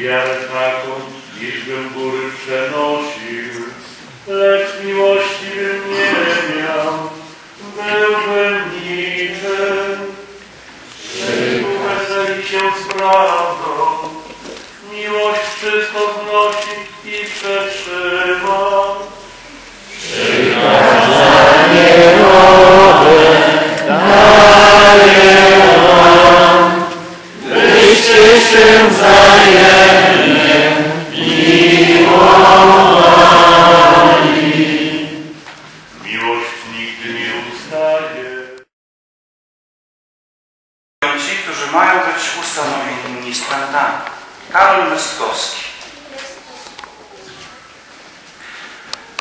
wiarę taką, iżbym góry przenosił, lecz miłości bym nie miał, byłbym niczym. Weseli się z prawdą, miłość wszystko znosi Ci, którzy mają być ustanowieni ministrantami. Karol Mystkowski.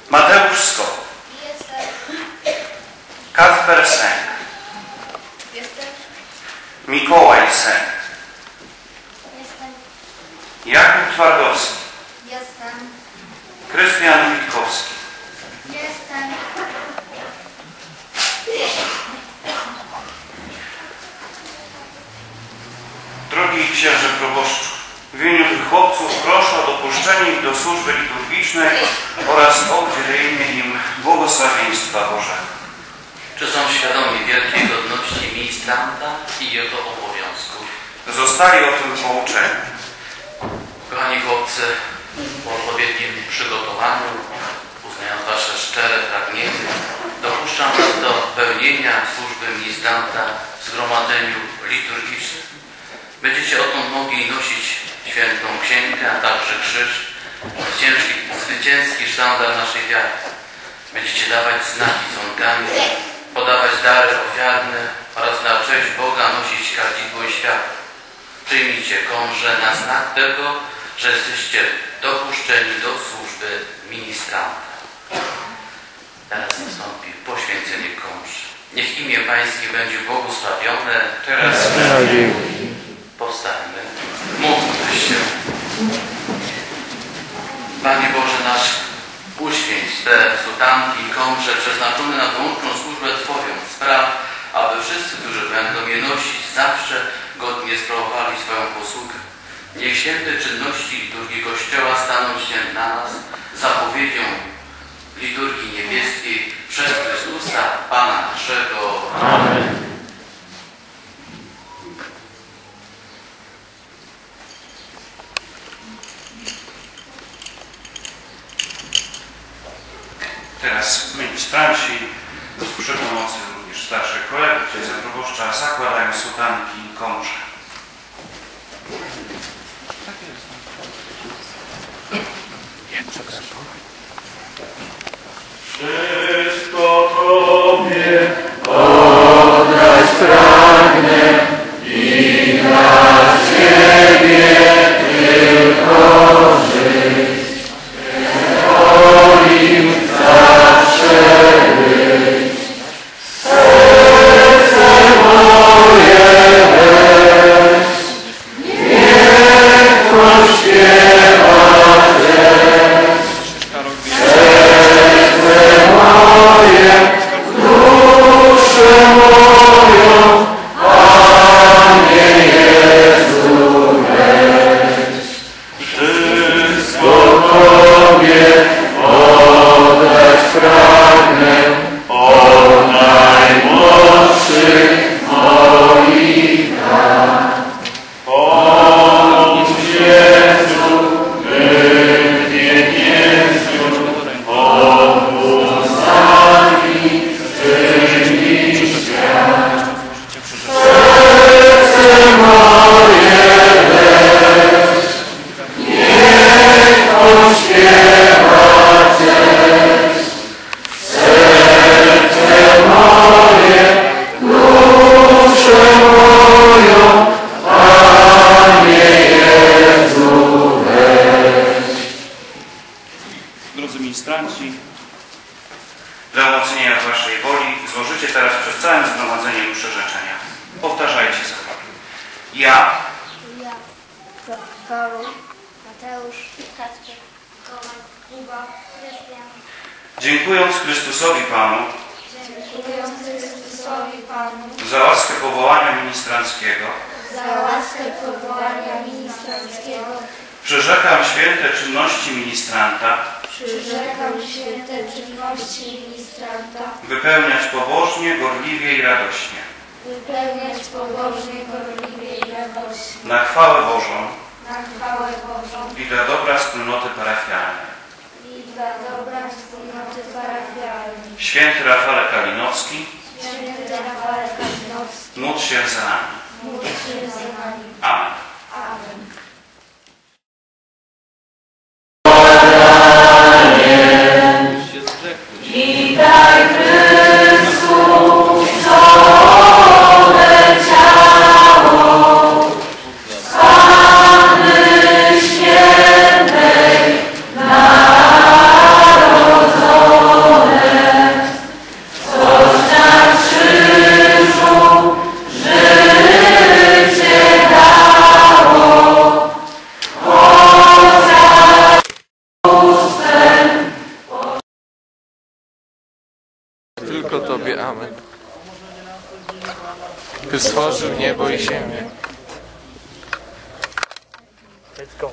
Mateusz Skok. Kacper Sęk. Mikołaj Sęk. Jakub Twardowski. Krystian Witkowski. Drogi księże proboszczu, w imieniu tych chłopców proszę o dopuszczenie ich do służby liturgicznej oraz o udzielenie im błogosławieństwa Bożego. Czy są świadomi wielkiej godności ministranta i jego obowiązków? Zostali o tym pouczeni. Kochani chłopcy, po odpowiednim przygotowaniu, uznając Wasze szczere pragnienie, dopuszczam Was do pełnienia służby ministranta w zgromadzeniu liturgicznym. Będziecie odtąd mogli nosić świętą księgę, a także krzyż, zwycięski, zwycięski sztandar naszej wiary. Będziecie dawać znaki dzwonkami, podawać dary ofiarne oraz na cześć Boga nosić kadzidło i światło. Przyjmijcie komrze na znak tego, że jesteście dopuszczeni do służby ministranta. Teraz nastąpi poświęcenie komrzy. Niech imię Pańskie będzie błogosławione teraz Powstańmy. Módlmy się. Panie Boże nasz, uświęć te sutanki i komrze przeznaczone na wyłączną służbę Twoją spraw, aby wszyscy, którzy będą je nosić, zawsze godnie sprawowali swoją posługę. Niech święte czynności liturgii Kościoła staną się dla nas zapowiedzią liturgii niebieskiej przez Chrystusa, Pana naszego. Amen. Proboszcza zakładają sutanki i komrze. Wszystko zgromadzeniem przyrzeczenia. Powtarzajcie za mną. Ja Ja. Mateusz. Kacper. Tomek. Kuba. Dziękując Chrystusowi Panu Dziękując Chrystusowi Panu za łaskę powołania ministranckiego, za łaskę powołania ministranckiego, Przyrzekam święte czynności ministranta Przyrzekam święte czynności ministranta, wypełniać pobożnie, gorliwie i radośnie. wypełniać pobożnie, gorliwie i radośnie, Na chwałę Bożą na chwałę Bożą i dla dobra wspólnoty parafialnej. i dla dobra wspólnoty parafialnej. Święty Rafale Kalinowski, Święty Rafał Kalinowski, módl się za nami. módl się za nami. Amen. Ty stworzył niebo i ziemię. Let's go.